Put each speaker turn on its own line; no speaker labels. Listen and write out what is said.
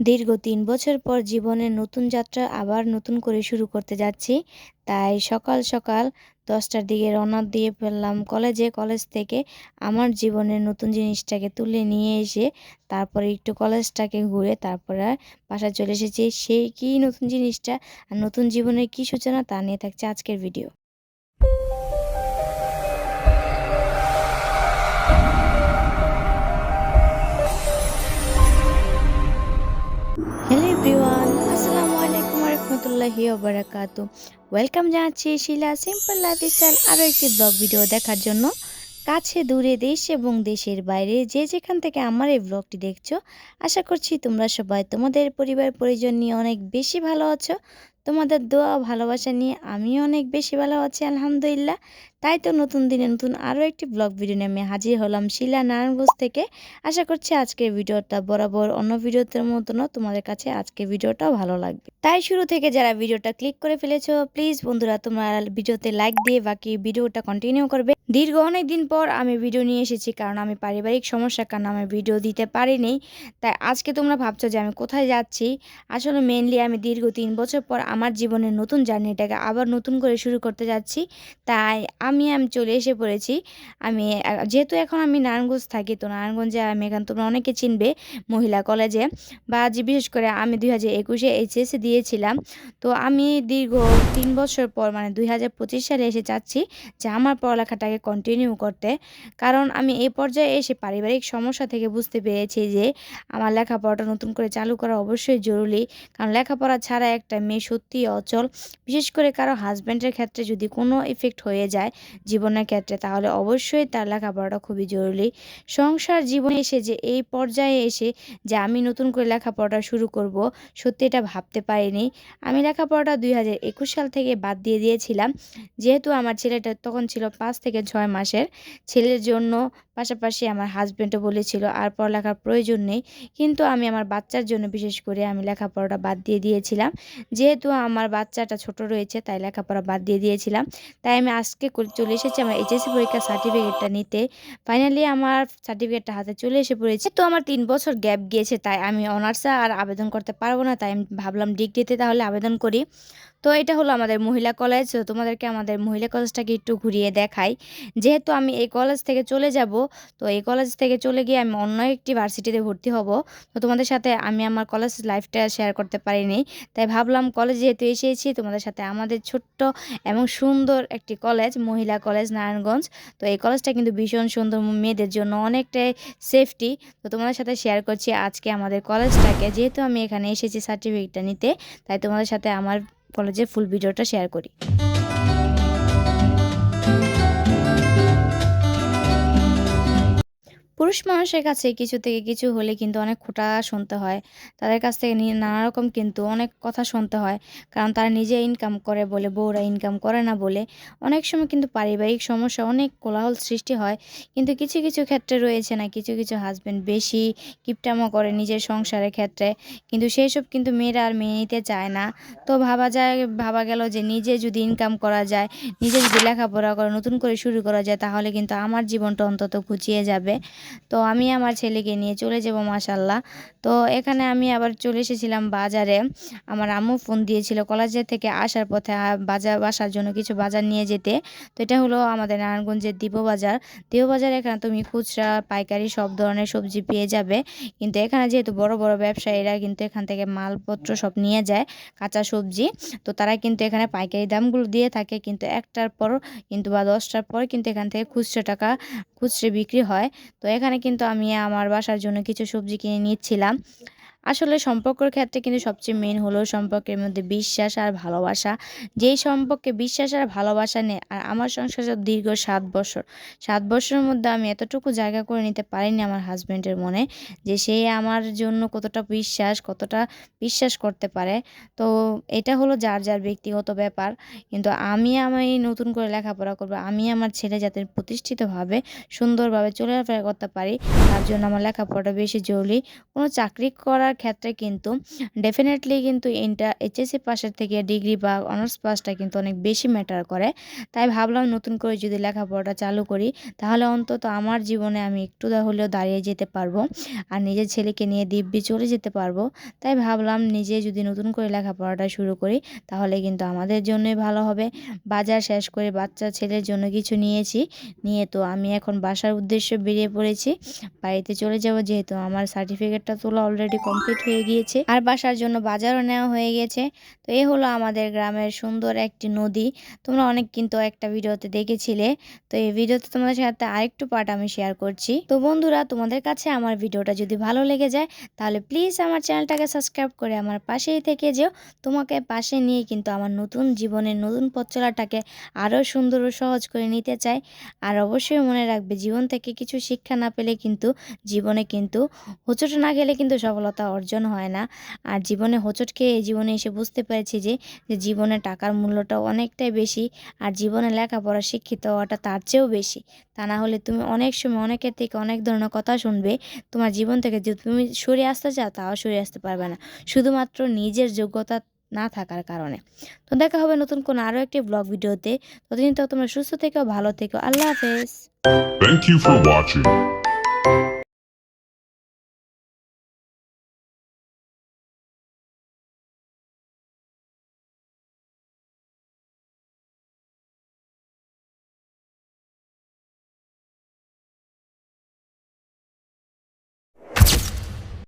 দীর্ঘ তিন বছর পর জীবনের নতুন যাত্রা আবার নতুন করে শুরু করতে যাচ্ছি। তাই সকাল সকাল দশটার দিকে রওনা দিয়ে ফেললাম কলেজে। কলেজ থেকে আমার জীবনের নতুন জিনিসটাকে তুলে নিয়ে এসে তারপরে একটু কলেজটাকে ঘুরে তারপরে বাসায় চলে এসেছি। সেই কী নতুন জিনিসটা আর নতুন জীবনের কী সূচনা তা নিয়ে থাকছে আজকের ভিডিও। রহমতুল্লাহি ওবরাকাত ওয়েলকাম জানাচ্ছি শিলা সিম্পল লাইফস্টাইল আরও একটি ব্লগ ভিডিও দেখার জন্য। কাছে, দূরে, দেশ এবং দেশের বাইরে যে যেখান থেকে আমার এই ব্লগটি দেখছ, আশা করছি তোমরা সবাই তোমাদের পরিবার পরিজন নিয়ে অনেক বেশি ভালো আছো। তোমাদের দোয়া ভালোবাসা নিয়ে আমিও অনেক বেশি ভালো আছি, আলহামদুলিল্লাহ। তাই তো নতুন দিনে নতুন আরও একটি ব্লগ ভিডিও নিয়ে আমি হাজির হলাম শিলা নারায়ণগঞ্জ থেকে। আশা করছি আজকের ভিডিওটা বরাবর অন্য ভিডিওদের মতনও তোমাদের কাছে আজকের ভিডিওটাও ভালো লাগবে। তাই শুরু থেকে যারা ভিডিওটা ক্লিক করে ফেলেছো, প্লিজ বন্ধুরা তোমরা ভিডিওতে লাইক দিয়ে বাকি ভিডিওটা কন্টিনিউ করবে। দীর্ঘ অনেক দিন পর আমি ভিডিও নিয়ে এসেছি, কারণ আমি পারিবারিক সমস্যার কারণে আমি ভিডিও দিতে পারিনি। তাই আজকে তোমরা ভাবছ যে আমি কোথায় যাচ্ছি? আসলে মেনলি আমি দীর্ঘ তিন বছর পর আমার জীবনের নতুন জার্নিটাকে আবার নতুন করে শুরু করতে যাচ্ছি। তাই আমি আমি চলে এসে পড়েছি। আমি যেহেতু এখন আমি নারায়ণগঞ্জ থাকি, তো নারায়ণগঞ্জে আমি এখান তোমরা অনেকে চিনবে মহিলা কলেজে। বা বিশেষ করে আমি দুই হাজার একুশে এইচএসে দিয়েছিলাম। তো আমি দীর্ঘ তিন বছর পর মানে দুই হাজার পঁচিশ সালে এসে চাচ্ছি যে আমার পড়ালেখাটাকে কন্টিনিউ করতে। কারণ আমি এই পর্যায়ে এসে পারিবারিক সমস্যা থেকে বুঝতে পেরেছি যে আমার লেখাপড়াটা নতুন করে চালু করা অবশ্যই জরুরি। কারণ লেখাপড়া ছাড়া একটা মেয়ে সত্যিই অচল। বিশেষ করে কারও হাজব্যান্ডের ক্ষেত্রে যদি কোনো ইফেক্ট হয়ে যায় জীবনের ক্ষেত্রে, তাহলে অবশ্যই তার লেখাপড়াটা খুবই জরুরি। সংসার জীবনে এসে যে এই পর্যায়ে এসে যে আমি নতুন করে লেখাপড়াটা শুরু করব, সত্যি এটা ভাবতে পারিনি। আমি লেখাপড়াটা দুই হাজার একুশ সাল থেকে বাদ দিয়ে দিয়েছিলাম। যেহেতু আমার ছেলেটা তখন ছিল পাঁচ থেকে ছয় মাসের। ছেলের জন্য পাশাপাশি আমার হাজব্যান্ডও বলেছিল, আর পড়ালেখার প্রয়োজন নেই। কিন্তু আমি আমার বাচ্চার জন্য বিশেষ করে আমি লেখাপড়াটা বাদ দিয়ে দিয়েছিলাম। যেহেতু আমার বাচ্চাটা ছোট রয়েছে, তাই লেখাপড়া বাদ দিয়ে দিয়েছিলাম। তাই আমি আজকে চলে এসেছি আমার এইচএসসি পরীক্ষার সার্টিফিকেটটা নিতে। ফাইনালি আমার সার্টিফিকেটটা হাতে চলে এসে পড়েছে। তো আমার তিন বছর গ্যাপ গিয়েছে, তাই আমি অনার্সে আর আবেদন করতে পারব না, তাই আমি ভাবলাম ডিগ্রিতে তাহলে আবেদন করি। তো এটা হলো আমাদের মহিলা কলেজ তোমাদেরকে আমাদের মহিলা কলেজটাকে একটু ঘুরিয়ে দেখাই। যেহেতু আমি এই কলেজ থেকে চলে যাব, তো এই কলেজ থেকে চলে গিয়ে আমি অন্য একটি ভার্সিটিতে ভর্তি হব। তো তোমাদের সাথে আমি আমার কলেজ লাইফটা শেয়ার করতে পারিনি, তাই ভাবলাম কলেজ যেহেতু এসেছি, তোমাদের সাথে আমাদের ছোট্ট এবং সুন্দর একটি কলেজ, মহিলা কলেজ নারায়ণগঞ্জ। তো এই কলেজটা কিন্তু ভীষণ সুন্দর, মেয়েদের জন্য অনেকটাই সেফটি। তো তোমাদের সাথে শেয়ার করছি আজকে আমাদের কলেজটাকে। যেহেতু আমি এখানে এসেছি সার্টিফিকেটটা নিতে, তাই তোমাদের সাথে আমার কলেজের ফুল ভিডিওটা শেয়ার করি। পুরুষ মানুষের কাছে কিছু থেকে কিছু হলে কিন্তু অনেক খোটা শুনতে হয়। তাদের কাছ থেকে নানা রকম কিন্তু অনেক কথা শুনতে হয়। কারণ তারা নিজে ইনকাম করে বলে, বউরা ইনকাম করে না বলে। অনেক সময় কিন্তু পারিবারিক সমস্যা, অনেক কোলাহল সৃষ্টি হয়। কিন্তু কিছু কিছু ক্ষেত্রে রয়েছে না, কিছু কিছু হাজব্যান্ড বেশি কিপটামো করে নিজের সংসারের ক্ষেত্রে। কিন্তু সেই সব কিন্তু মেয়েরা আর মেনে নিতে চায় না। তো ভাবা যায়, ভাবা গেল যে নিজে যদি ইনকাম করা যায়, নিজে যদি লেখাপড়া করে, নতুন করে শুরু করা যায়, তাহলে কিন্তু আমার জীবনটা অন্তত ঘুচিয়ে যাবে। তো আমি আমার ছেলেকে নিয়ে চলে যাব মাসাল্লাহ তো এখানে আমি আবার চলে এসেছিলাম বাজারে। আমার আম্মু ফোন দিয়েছিল কলেজের থেকে আসার পথে বাজার, বাসার জন্য কিছু বাজার নিয়ে যেতে। তো এটা হলো আমাদের নারায়ণগঞ্জের দীপ বাজার। এখানে তুমি খুচরা, পাইকারি সব ধরনের সবজি পেয়ে যাবে। কিন্তু এখানে যেহেতু বড় বড় ব্যবসায়ীরা কিন্তু এখান থেকে মালপত্র সব নিয়ে যায়, কাঁচা সবজি। তো তারা কিন্তু এখানে পাইকারি দামগুলো দিয়ে থাকে। কিন্তু একটার পর কিন্তু বা দশটার পর কিন্তু এখান থেকে খুচরো টাকা, খুচরে বিক্রি হয়। তো এখানে কিন্তু আমি আমার বাসার জন্য কিছু সবজি কিনে নিচ্ছিলাম। আসলে সম্পর্কের ক্ষেত্রে কিন্তু সবচেয়ে মেন হলো সম্পর্কের মধ্যে বিশ্বাস আর ভালোবাসা। যেই সম্পর্কে বিশ্বাস আর ভালোবাসা নেই, আর আমার সংসার দীর্ঘ সাত বছর। সাত বছরের মধ্যে আমি এতটুকু জায়গা করে নিতে পারিনি আমার হাজব্যান্ডের মনে, যে সে আমার জন্য কতটা বিশ্বাস কতটা বিশ্বাস করতে পারে। তো এটা হলো যার যার ব্যক্তিগত ব্যাপার। কিন্তু আমি আমি নতুন করে লেখাপড়া করব, আমি আমার ছেলে যাতে প্রতিষ্ঠিতভাবে সুন্দরভাবে চলাফেরা করতে পারি, তার জন্য আমার লেখাপড়াটা বেশি জরুরি। কোনো চাকরি করার পড়ার ক্ষেত্রে কিন্তু ডেফিনেটলি কিন্তু ইন্টার এইচএসসি পাশের থেকে ডিগ্রি বা অনার্স পাসটা কিন্তু অনেক বেশি ম্যাটার করে। তাই ভাবলাম নতুন করে যদি লেখাপড়াটা চালু করি, তাহলে অন্তত আমার জীবনে আমি একটু হলেও দাঁড়িয়ে যেতে পারব আর নিজের ছেলেকে নিয়ে দিব্যি চলে যেতে পারব। তাই ভাবলাম নিজে যদি নতুন করে লেখাপড়াটা শুরু করি, তাহলে কিন্তু আমাদের জন্যই ভালো হবে। বাজার শেষ করে বাচ্চা ছেলের জন্য কিছু নিয়েছি, নিয়ে তো আমি এখন বাসার উদ্দেশ্যে বেরিয়ে পড়েছি। বাড়িতে চলে যাব যেহেতু আমার সার্টিফিকেটটা তোলা অলরেডি কমপ্লিট হয়ে গিয়েছে। আর বাসার জন্য বাজারও নেওয়া হয়ে গেছে। তো এই হলো আমাদের গ্রামের সুন্দর একটি নদী। তোমরা অনেক কিন্তু একটা ভিডিওতে দেখেছিলে। তো এই ভিডিওতে তোমাদের সাথে আরেকটু পার্ট আমি শেয়ার করছি। তো বন্ধুরা, তোমাদের কাছে আমার ভিডিওটা যদি ভালো লেগে যায়, তাহলে প্লিজ আমার চ্যানেলটাকে সাবস্ক্রাইব করে আমার পাশেই থেকে যেও। তোমাকে পাশে নিয়ে কিন্তু আমার নতুন জীবনের নতুন পথ চলাটাকে আরও সুন্দর ও সহজ করে নিতে চাই। আর অবশ্যই মনে রাখবে, জীবন থেকে কিছু শিক্ষা না পেলে কিন্তু, জীবনে কিন্তু, হোঁচট না গেলে কিন্তু সফলতা অর্জন হয় না। আর জীবনে হোঁচট খেয়ে জীবনে এসে বুঝতে পেরেছি যে যে জীবনে টাকার মূল্যটা অনেকটাই বেশি আর জীবনে লেখাপড়া শিক্ষিত হওয়াটা তার চেয়েও বেশি। তা না হলে তুমি অনেক সময় অনেকের থেকে অনেক ধরনের কথা শুনবে, তোমার জীবন থেকে যদি তুমি সরে আসতে চাও তাও সরে আসতে পারবে না। শুধুমাত্র নিজের যোগ্যতা না থাকার কারণে। তো দেখা হবে নতুন কোনো আরও একটি ব্লগ ভিডিওতে। ততদিন তো তোমরা সুস্থ থেকো, ভালো থেকো, আল্লাহ হাফেজ।
Thank you for watching.